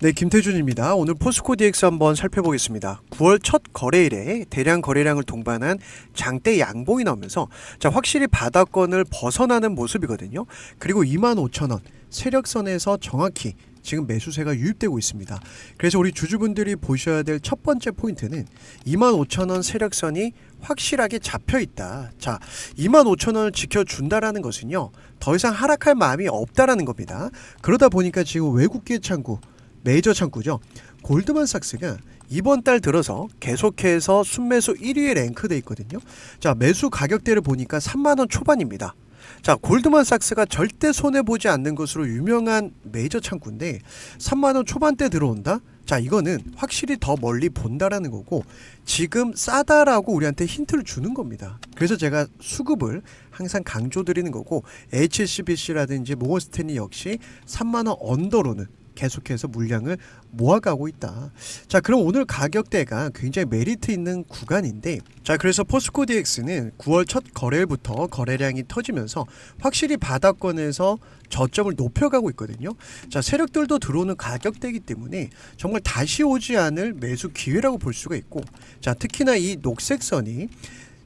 네, 김태준입니다. 오늘 포스코 DX 한번 살펴보겠습니다. 9월 첫 거래일에 대량 거래량을 동반한 장대 양봉이 나오면서 자, 확실히 바닥권을 벗어나는 모습이거든요. 그리고 25,000원 세력선에서 정확히 지금 매수세가 유입되고 있습니다. 그래서 우리 주주분들이 보셔야 될 첫 번째 포인트는 25,000원 세력선이 확실하게 잡혀 있다. 자, 25,000원을 지켜준다라는 것은요. 더 이상 하락할 마음이 없다라는 겁니다. 그러다 보니까 지금 외국계 창구 메이저 창구죠. 골드만삭스가 이번 달 들어서 계속해서 순매수 1위에 랭크돼 있거든요. 자, 매수 가격대를 보니까 3만 원 초반입니다. 자, 골드만삭스가 절대 손해 보지 않는 것으로 유명한 메이저 창구인데 3만 원 초반대 들어온다? 자, 이거는 확실히 더 멀리 본다라는 거고 지금 싸다라고 우리한테 힌트를 주는 겁니다. 그래서 제가 수급을 항상 강조드리는 거고 HSBC라든지 모건스탠리 역시 3만 원 언더로는 계속해서 물량을 모아가고 있다. 자, 그럼 오늘 가격대가 굉장히 메리트 있는 구간인데, 자, 그래서 포스코 DX는 9월 첫 거래일부터 거래량이 터지면서 확실히 바닥권에서 저점을 높여가고 있거든요. 자, 세력들도 들어오는 가격대이기 때문에 정말 다시 오지 않을 매수 기회라고 볼 수가 있고, 자, 특히나 이 녹색선이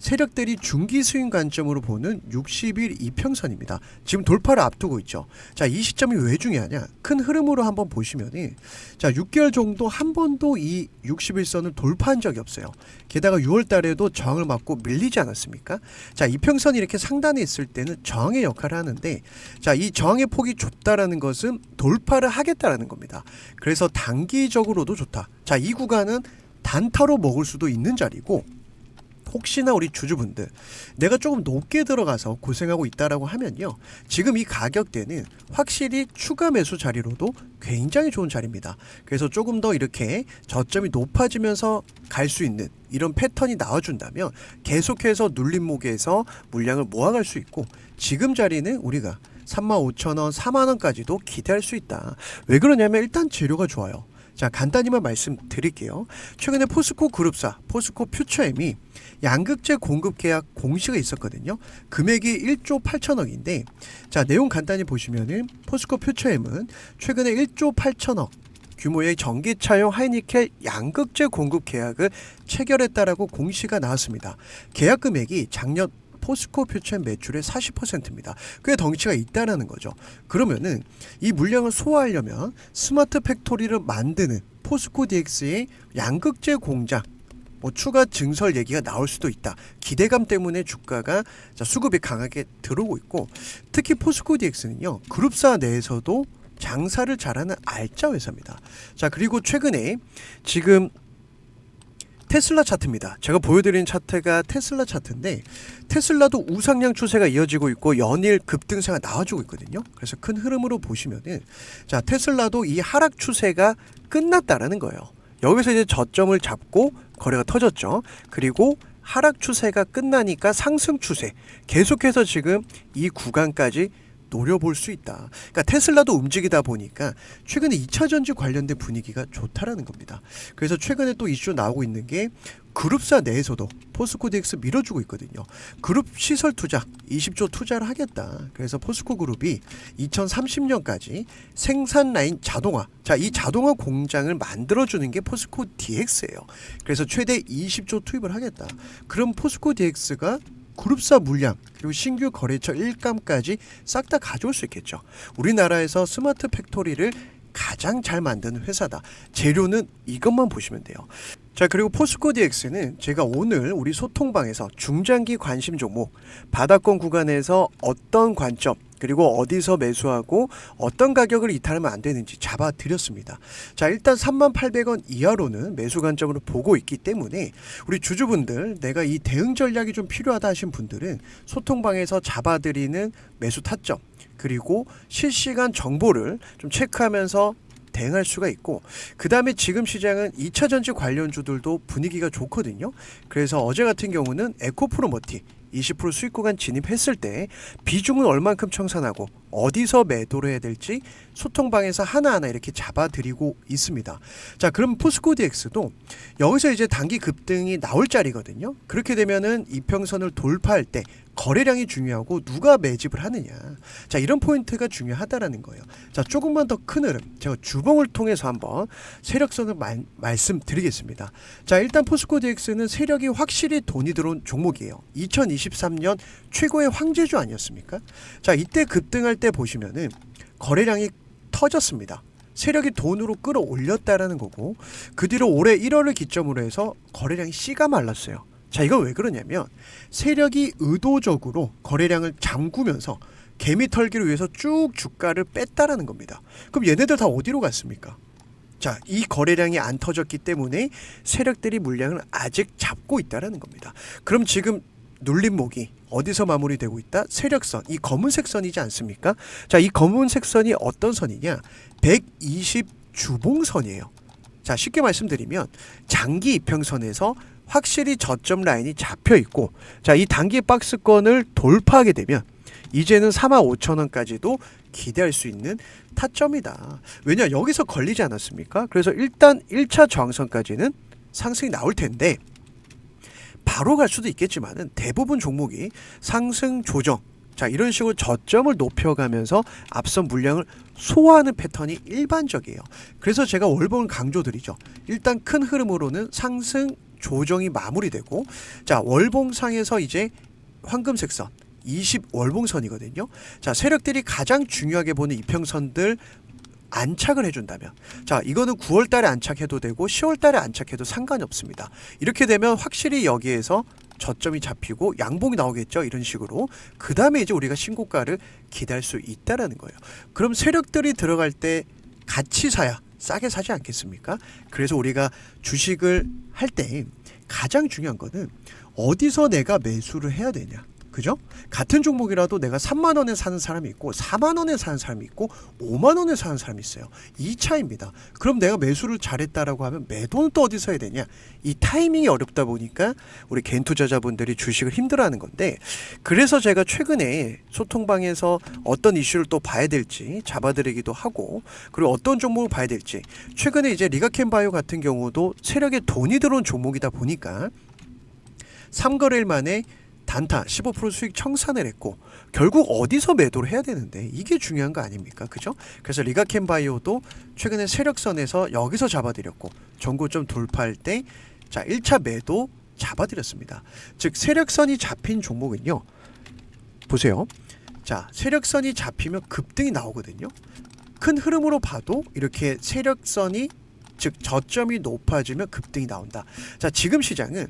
세력들이 중기 수익 관점으로 보는 60일 이평선입니다. 지금 돌파를 앞두고 있죠. 자, 이 시점이 왜 중요하냐? 큰 흐름으로 한번 보시면은 자, 6개월 정도 한 번도 이 60일선을 돌파한 적이 없어요. 게다가 6월 달에도 저항을 맞고 밀리지 않았습니까? 자, 이평선이 이렇게 상단에 있을 때는 저항의 역할을 하는데 자, 이 저항의 폭이 좁다라는 것은 돌파를 하겠다라는 겁니다. 그래서 단기적으로도 좋다. 자, 이 구간은 단타로 먹을 수도 있는 자리고 혹시나 우리 주주분들 내가 조금 높게 들어가서 고생하고 있다라고 하면요. 지금 이 가격대는 확실히 추가 매수 자리로도 굉장히 좋은 자리입니다. 그래서 조금 더 이렇게 저점이 높아지면서 갈 수 있는 이런 패턴이 나와준다면 계속해서 눌림목에서 물량을 모아갈 수 있고 지금 자리는 우리가 35,000원, 4만원까지도 기대할 수 있다. 왜 그러냐면 일단 재료가 좋아요 자 간단히만 말씀드릴게요. 최근에 포스코 그룹사 포스코 퓨처엠이 양극재 공급 계약 공시가 있었거든요. 금액이 1조 8천억인데 자 내용 간단히 보시면은 포스코 퓨처엠은 최근에 1조 8천억 규모의 전기차용 하이니켈 양극재 공급 계약을 체결했다라고 공시가 나왔습니다. 계약 금액이 작년 포스코 퓨처엠 매출의 40%입니다. 꽤 덩치가 있다라는 거죠. 그러면은 이 물량을 소화하려면 스마트 팩토리를 만드는 포스코 DX의 양극재 공장 뭐 추가 증설 얘기가 나올 수도 있다. 기대감 때문에 주가가 자, 수급이 강하게 들어오고 있고 특히 포스코 DX는요 그룹사 내에서도 장사를 잘하는 알짜 회사입니다. 자 그리고 최근에 지금 테슬라 차트입니다. 제가 보여드린 차트가 테슬라 차트인데 테슬라도 우상향 추세가 이어지고 있고 연일 급등세가 나와주고 있거든요. 그래서 큰 흐름으로 보시면은 자 테슬라도 이 하락 추세가 끝났다라는 거예요. 여기서 이제 저점을 잡고 거래가 터졌죠. 그리고 하락 추세가 끝나니까 상승 추세 계속해서 지금 이 구간까지 노려볼 수 있다. 그러니까 테슬라도 움직이다 보니까 최근에 2차 전지 관련된 분위기가 좋다라는 겁니다. 그래서 최근에 또 이슈 나오고 있는 게 그룹사 내에서도 포스코 DX 밀어주고 있거든요. 그룹 시설 투자 20조 투자를 하겠다. 그래서 포스코 그룹이 2030년까지 생산 라인 자동화. 자, 이 자동화 공장을 만들어주는 게 포스코 DX예요. 그래서 최대 20조 투입을 하겠다. 그럼 포스코 DX가 그룹사 물량 그리고 신규 거래처 일감까지 싹 다 가져올 수 있겠죠. 우리나라에서 스마트 팩토리를 가장 잘 만드는 회사다. 재료는 이것만 보시면 돼요. 자 그리고 포스코 DX는 제가 오늘 우리 소통방에서 중장기 관심 종목 바닥권 구간에서 어떤 관점 그리고 어디서 매수하고 어떤 가격을 이탈하면 안 되는지 잡아 드렸습니다. 자, 일단 3800원 이하로는 매수 관점으로 보고 있기 때문에 우리 주주분들 내가 이 대응 전략이 좀 필요하다 하신 분들은 소통방에서 잡아 드리는 매수 타점 그리고 실시간 정보를 좀 체크하면서 대응할 수가 있고 그 다음에 지금 시장은 2차 전지 관련주들도 분위기가 좋거든요. 그래서 어제 같은 경우는 에코프로머티 20% 수익 구간 진입했을 때 비중은 얼만큼 청산하고 어디서 매도를 해야 될지 소통방에서 하나하나 이렇게 잡아드리고 있습니다. 자, 그럼 포스코 DX도 여기서 이제 단기 급등이 나올 자리거든요. 그렇게 되면은 이평선을 돌파할 때 거래량이 중요하고 누가 매집을 하느냐. 자, 이런 포인트가 중요하다라는 거예요. 자, 조금만 더 큰 흐름. 제가 주봉을 통해서 한번 세력선을 말, 말씀드리겠습니다. 자, 일단 포스코 DX는 세력이 확실히 돈이 들어온 종목이에요. 2023년 최고의 황제주 아니었습니까? 자, 이때 급등할 때 보시면은 거래량이 터졌습니다. 세력이 돈으로 끌어올렸다라는 거고 그 뒤로 올해 1월을 기점으로 해서 거래량이 씨가 말랐어요. 자, 이건 왜 그러냐면 세력이 의도적으로 거래량을 잠그면서 개미 털기를 위해서 쭉 주가를 뺐다라는 겁니다. 그럼 얘네들 다 어디로 갔습니까? 자, 이 거래량이 안 터졌기 때문에 세력들이 물량을 아직 잡고 있다라는 겁니다. 그럼 지금 눌림목이 어디서 마무리되고 있다? 세력선, 이 검은색 선이지 않습니까? 자, 이 검은색 선이 어떤 선이냐? 120 주봉선이에요. 자, 쉽게 말씀드리면 장기 이평선에서 확실히 저점 라인이 잡혀 있고 자, 이 단기 박스권을 돌파하게 되면 이제는 4만 5천 원까지도 기대할 수 있는 타점이다. 왜냐 여기서 걸리지 않았습니까? 그래서 일단 1차 저항선까지는 상승이 나올 텐데 바로 갈 수도 있겠지만은 대부분 종목이 상승 조정 자 이런 식으로 저점을 높여가면서 앞선 물량을 소화하는 패턴이 일반적이에요. 그래서 제가 월봉을 강조드리죠. 일단 큰 흐름으로는 상승 조정이 마무리되고 자 월봉상에서 이제 황금색선 20 월봉선이거든요. 자 세력들이 가장 중요하게 보는 이평선들 안착을 해준다면 자 이거는 9월 달에 안착해도 되고 10월 달에 안착해도 상관이 없습니다. 이렇게 되면 확실히 여기에서 저점이 잡히고 양봉이 나오겠죠 이런 식으로 그 다음에 이제 우리가 신고가를 기대할 수 있다라는 거예요. 그럼 세력들이 들어갈 때 같이 사야 싸게 사지 않겠습니까? 그래서 우리가 주식을 할 때 가장 중요한 거는 어디서 내가 매수를 해야 되냐. 그죠? 같은 종목이라도 내가 3만 원에 사는 사람이 있고 4만 원에 사는 사람이 있고 5만 원에 사는 사람이 있어요. 이 차이입니다. 그럼 내가 매수를 잘했다라고 하면 매도는 또 어디서 해야 되냐? 이 타이밍이 어렵다 보니까 우리 개인 투자자분들이 주식을 힘들어하는 건데 그래서 제가 최근에 소통방에서 어떤 이슈를 또 봐야 될지 잡아드리기도 하고 그리고 어떤 종목을 봐야 될지 최근에 이제 리가켄바이오 같은 경우도 세력에 돈이 들어온 종목이다 보니까 3거래일 만에 단타 15% 수익 청산을 했고 결국 어디서 매도를 해야 되는데 이게 중요한 거 아닙니까? 그죠? 그래서 리가켄 바이오도 최근에 세력선에서 여기서 잡아드렸고 전고점 돌파할 때 자, 1차 매도 잡아드렸습니다. 즉 세력선이 잡힌 종목은요. 보세요. 자, 세력선이 잡히면 급등이 나오거든요. 큰 흐름으로 봐도 이렇게 세력선이 즉 저점이 높아지면 급등이 나온다. 자, 지금 시장은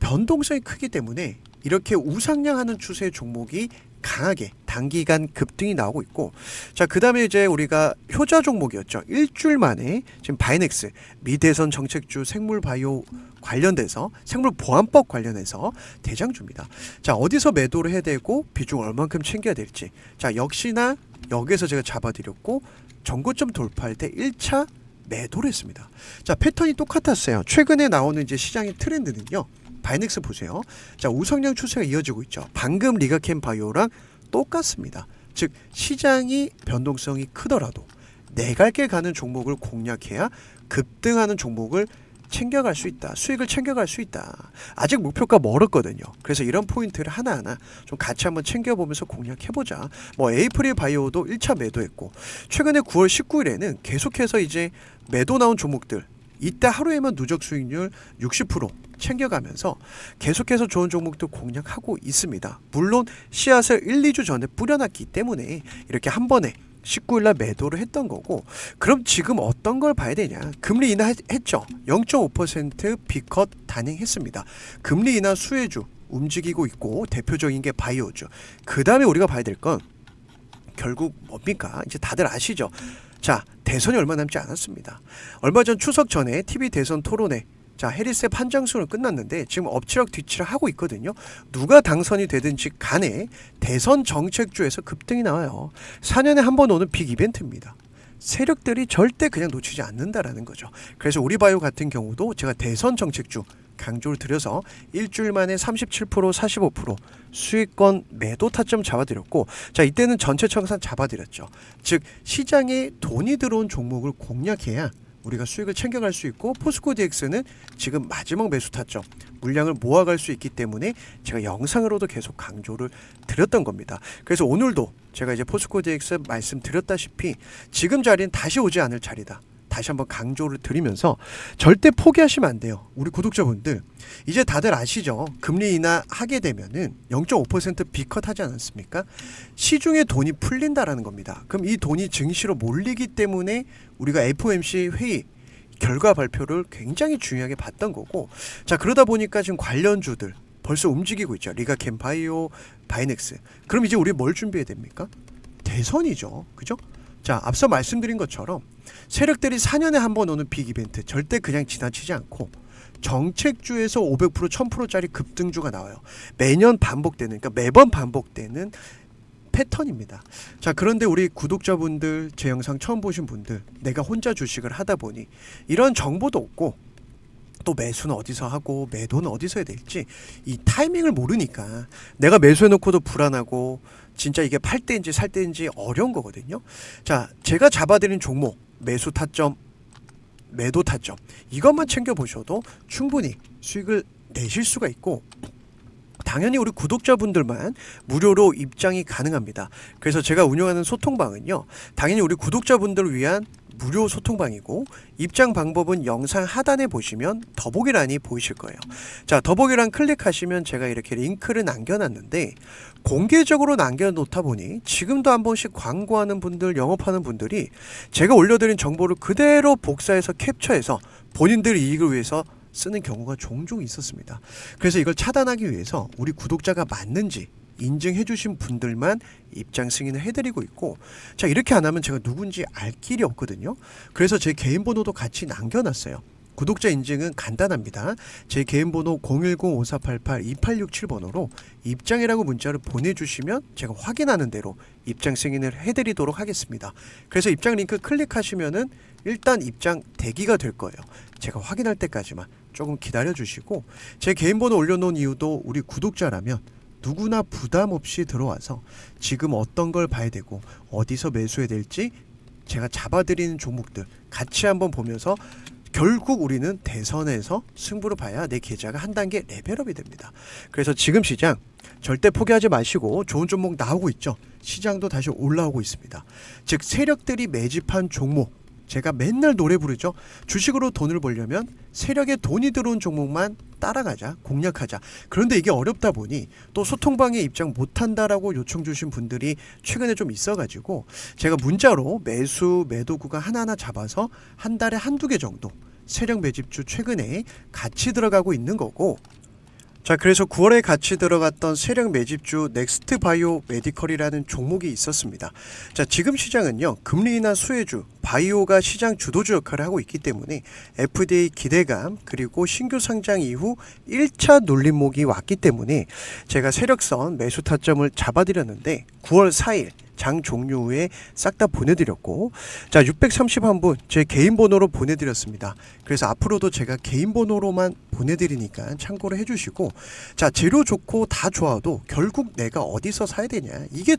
변동성이 크기 때문에 이렇게 우상향하는 추세의 종목이 강하게 단기간 급등이 나오고 있고 자 그다음에 이제 우리가 효자 종목이었죠. 일주일 만에 지금 바이넥스 미대선 정책주 생물 바이오 관련돼서 생물 보안법 관련해서 대장주입니다. 자 어디서 매도를 해야 되고 비중 얼만큼 챙겨야 될지. 자 역시나 여기에서 제가 잡아드렸고 전고점 돌파할 때 1차 매도를 했습니다. 자 패턴이 똑같았어요. 최근에 나오는 이제 시장의 트렌드는요 바이넥스 보세요. 자, 우성량 추세가 이어지고 있죠. 방금 리가켄 바이오랑 똑같습니다. 즉 시장이 변동성이 크더라도 내갈길 가는 종목을 공략해야 급등하는 종목을 챙겨갈 수 있다. 수익을 챙겨갈 수 있다. 아직 목표가 멀었거든요. 그래서 이런 포인트를 하나하나 좀 같이 한번 챙겨보면서 공략해보자. 뭐 에이프릴 바이오도 1차 매도했고 최근에 9월 19일에는 계속해서 이제 매도 나온 종목들 이때 하루에만 누적 수익률 60% 챙겨가면서 계속해서 좋은 종목도 공략하고 있습니다. 물론 씨앗을 1, 2주 전에 뿌려놨기 때문에 이렇게 한 번에 19일날 매도를 했던 거고 그럼 지금 어떤 걸 봐야 되냐? 금리 인하했죠. 0.5% 비컷 단행했습니다. 금리 인하 수혜주 움직이고 있고 대표적인 게 바이오주. 그 다음에 우리가 봐야 될 건 결국 뭡니까? 이제 다들 아시죠? 자 대선이 얼마 남지 않았습니다. 얼마 전 추석 전에 TV 대선 토론회 자 해리스의 판정수는 끝났는데 지금 엎치락 뒤치락 하고 있거든요. 누가 당선이 되든지 간에 대선 정책주에서 급등이 나와요. 4년에 한 번 오는 빅 이벤트입니다. 세력들이 절대 그냥 놓치지 않는다라는 거죠. 그래서 우리바이오 같은 경우도 제가 대선 정책주 강조를 드려서 일주일 만에 37% 45% 수익권 매도 타점 잡아드렸고 자 이때는 전체 청산 잡아드렸죠. 즉 시장에 돈이 들어온 종목을 공략해야 우리가 수익을 챙겨갈 수 있고 포스코 DX는 지금 마지막 매수 타점 물량을 모아갈 수 있기 때문에 제가 영상으로도 계속 강조를 드렸던 겁니다. 그래서 오늘도 제가 이제 포스코 DX 말씀드렸다시피 지금 자리는 다시 오지 않을 자리다. 다시 한번 강조를 드리면서 절대 포기하시면 안 돼요. 우리 구독자분들 이제 다들 아시죠? 금리 인하 하게 되면은 0.5% 비컷 하지 않았습니까? 시중에 돈이 풀린다라는 겁니다. 그럼 이 돈이 증시로 몰리기 때문에 우리가 FOMC 회의 결과 발표를 굉장히 중요하게 봤던 거고 자 그러다 보니까 지금 관련주들 벌써 움직이고 있죠. 리가캠 바이오, 바이넥스. 그럼 이제 우리 뭘 준비해야 됩니까? 대선이죠. 그죠? 자, 앞서 말씀드린 것처럼 세력들이 4년에 한 번 오는 빅 이벤트 절대 그냥 지나치지 않고 정책주에서 500% 1000%짜리 급등주가 나와요. 매년 반복되는 그러니까 매번 반복되는 패턴입니다. 자, 그런데 우리 구독자분들 제 영상 처음 보신 분들 내가 혼자 주식을 하다 보니 이런 정보도 없고 또 매수는 어디서 하고 매도는 어디서 해야 될지 이 타이밍을 모르니까 내가 매수해 놓고도 불안하고 진짜 이게 팔 때인지 살 때인지 어려운 거거든요. 자, 제가 잡아드린 종목 매수 타점 매도 타점 이것만 챙겨 보셔도 충분히 수익을 내실 수가 있고 당연히 우리 구독자분들만 무료로 입장이 가능합니다. 그래서 제가 운영하는 소통방은요. 당연히 우리 구독자분들을 위한 무료 소통방이고 입장 방법은 영상 하단에 보시면 더보기란이 보이실 거예요. 자, 더보기란 클릭하시면 제가 이렇게 링크를 남겨놨는데 공개적으로 남겨놓다 보니 지금도 한 번씩 광고하는 분들, 영업하는 분들이 제가 올려드린 정보를 그대로 복사해서 캡처해서 본인들 이익을 위해서 쓰는 경우가 종종 있었습니다. 그래서 이걸 차단하기 위해서 우리 구독자가 맞는지 인증해 주신 분들만 입장 승인을 해드리고 있고 자 이렇게 안 하면 제가 누군지 알 길이 없거든요. 그래서 제 개인 번호도 같이 남겨놨어요. 구독자 인증은 간단합니다. 제 개인 번호 010-5488-2867번호로 입장이라고 문자를 보내주시면 제가 확인하는 대로 입장 승인을 해드리도록 하겠습니다. 그래서 입장 링크 클릭하시면은 일단 입장 대기가 될 거예요. 제가 확인할 때까지만 조금 기다려 주시고 제 개인 번호 올려놓은 이유도 우리 구독자라면 누구나 부담 없이 들어와서 지금 어떤 걸 봐야 되고 어디서 매수해야 될지 제가 잡아드리는 종목들 같이 한번 보면서 결국 우리는 대선에서 승부를 봐야 내 계좌가 한 단계 레벨업이 됩니다. 그래서 지금 시장 절대 포기하지 마시고 좋은 종목 나오고 있죠. 시장도 다시 올라오고 있습니다. 즉 세력들이 매집한 종목 제가 맨날 노래 부르죠. 주식으로 돈을 벌려면 세력에 돈이 들어온 종목만 따라가자, 공략하자. 그런데 이게 어렵다 보니 또 소통방에 입장 못한다라고 요청 주신 분들이 최근에 좀 있어가지고 제가 문자로 매수, 매도 구간 하나하나 잡아서 한 달에 한두 개 정도 세력 매집주 최근에 같이 들어가고 있는 거고 자 그래서 9월에 같이 들어갔던 세력 매집주 넥스트 바이오 메디컬이라는 종목이 있었습니다. 자 지금 시장은요 금리 인하 수혜주 바이오가 시장 주도주 역할을 하고 있기 때문에 FDA 기대감 그리고 신규 상장 이후 1차 눌림목이 왔기 때문에 제가 세력선 매수 타점을 잡아드렸는데 9월 4일 장 종료 후에 싹 다 보내드렸고 자 631분 제 개인 번호로 보내드렸습니다. 그래서 앞으로도 제가 개인 번호로만 보내드리니까 참고를 해주시고 자 재료 좋고 다 좋아도 결국 내가 어디서 사야 되냐 이게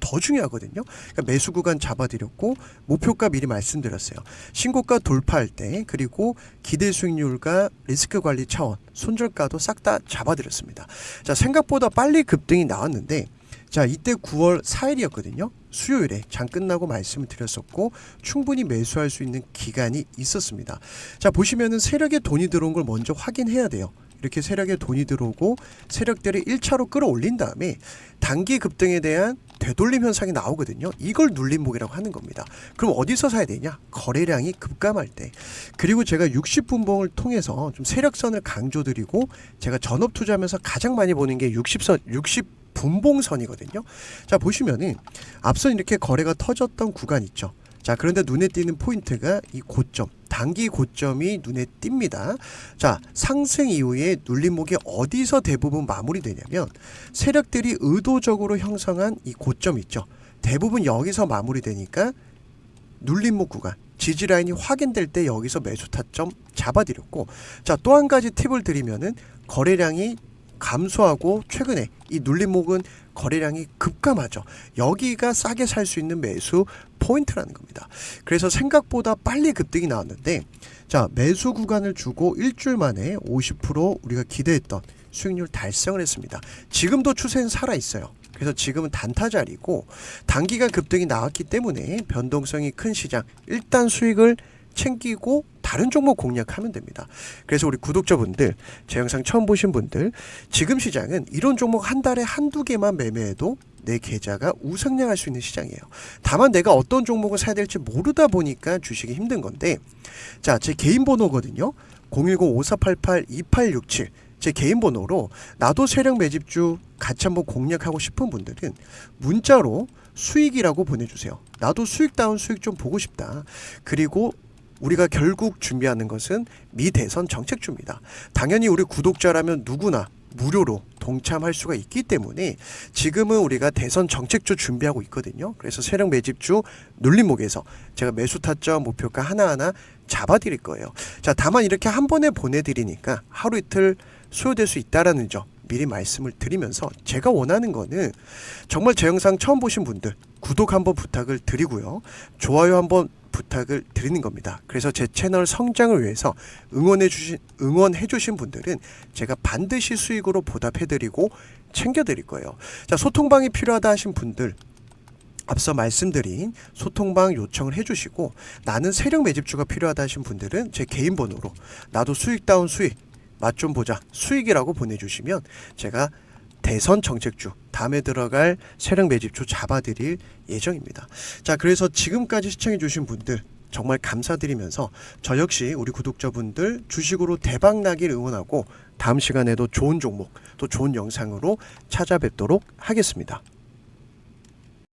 더 중요하거든요. 그러니까 매수 구간 잡아드렸고 목표가 미리 말씀드렸어요. 신고가 돌파할 때 그리고 기대 수익률과 리스크 관리 차원 손절가도 싹 다 잡아드렸습니다. 자 생각보다 빨리 급등이 나왔는데 자, 이때 9월 4일이었거든요. 수요일에 장 끝나고 말씀을 드렸었고 충분히 매수할 수 있는 기간이 있었습니다. 자, 보시면은 세력에 돈이 들어온 걸 먼저 확인해야 돼요. 이렇게 세력에 돈이 들어오고 세력들이 1차로 끌어올린 다음에 단기 급등에 대한 되돌림 현상이 나오거든요. 이걸 눌림목이라고 하는 겁니다. 그럼 어디서 사야 되냐? 거래량이 급감할 때. 그리고 제가 60분봉을 통해서 좀 세력선을 강조드리고 제가 전업 투자하면서 가장 많이 보는 게 60선 60 분봉선이거든요. 자 보시면은 앞서 이렇게 거래가 터졌던 구간 있죠. 자 그런데 눈에 띄는 포인트가 이 고점 단기 고점이 눈에 띕니다. 자 상승 이후에 눌림목이 어디서 대부분 마무리되냐면 세력들이 의도적으로 형성한 이 고점 있죠. 대부분 여기서 마무리되니까 눌림목 구간 지지 라인이 확인될 때 여기서 매수 타점 잡아드렸고 자 또 한 가지 팁을 드리면은 거래량이 감소하고 최근에 이 눌림목은 거래량이 급감하죠. 여기가 싸게 살 수 있는 매수 포인트라는 겁니다. 그래서 생각보다 빨리 급등이 나왔는데 자 매수 구간을 주고 일주일 만에 50% 우리가 기대했던 수익률 달성을 했습니다. 지금도 추세는 살아 있어요. 그래서 지금은 단타 자리고 단기간 급등이 나왔기 때문에 변동성이 큰 시장 일단 수익을 챙기고 다른 종목 공략하면 됩니다. 그래서 우리 구독자분들, 제 영상 처음 보신 분들, 지금 시장은 이런 종목 한 달에 한두 개만 매매해도 내 계좌가 우상향할 수 있는 시장이에요. 다만 내가 어떤 종목을 사야 될지 모르다 보니까 주식이 힘든 건데, 자, 제 개인 번호거든요. 010-5488-2867. 제 개인 번호로 나도 세력 매집주 같이 한번 공략하고 싶은 분들은 문자로 수익이라고 보내주세요. 나도 수익다운 수익 좀 보고 싶다. 그리고 우리가 결국 준비하는 것은 미 대선 정책주입니다. 당연히 우리 구독자라면 누구나 무료로 동참할 수가 있기 때문에 지금은 우리가 대선 정책주 준비하고 있거든요. 그래서 세력 매집주 눌림목에서 제가 매수 타점 목표가 하나하나 잡아드릴 거예요. 자, 다만 이렇게 한 번에 보내드리니까 하루 이틀 소요될 수 있다라는 점 미리 말씀을 드리면서 제가 원하는 거는 정말 제 영상 처음 보신 분들 구독 한번 부탁을 드리고요. 좋아요 한번 부탁을 드리는 겁니다. 그래서 제 채널 성장을 위해서 응원해 주신 응원해 주신 분들은 제가 반드시 수익으로 보답해 드리고 챙겨 드릴 거예요. 자, 소통방이 필요하다 하신 분들 앞서 말씀드린 소통방 요청을 해주시고 나는 세력 매집주가 필요하다 하신 분들은 제 개인 번호로 나도 수익다운 수익 맛 좀 보자 수익이라고 보내주시면 제가 대선 정책주 다음에 들어갈 세력 매집주 잡아드릴 예정입니다. 자 그래서 지금까지 시청해주신 분들 정말 감사드리면서 저 역시 우리 구독자분들 주식으로 대박 나길 응원하고 다음 시간에도 좋은 종목 또 좋은 영상으로 찾아뵙도록 하겠습니다.